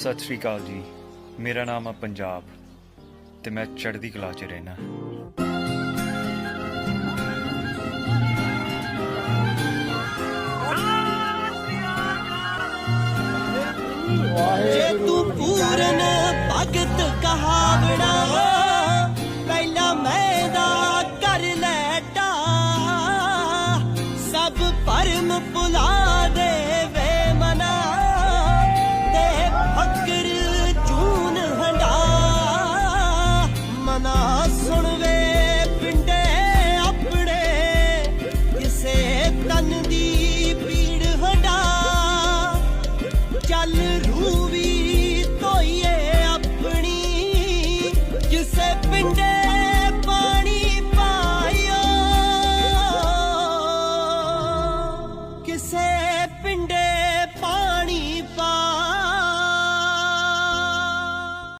ਸਤਿ ਸ਼੍ਰੀ ਅਕਾਲ ਜੀ। ਮੇਰਾ ਨਾਮ ਆ ਪੰਜਾਬ ਤੇ ਮੈਂ ਚੜ੍ਹਦੀ ਕਲਾ 'ਚ ਰਹਿਣਾ ਜੇ ਤੂੰ ਪੂਰਨ ਭਗਤ ਕਹਾਵੜਾ, ਪਹਿਲਾ ਮੈਦਾ ਕਰ ਲੈਟਾ ਸਭ ਪਰਮ ਪੁਲਾ Independence.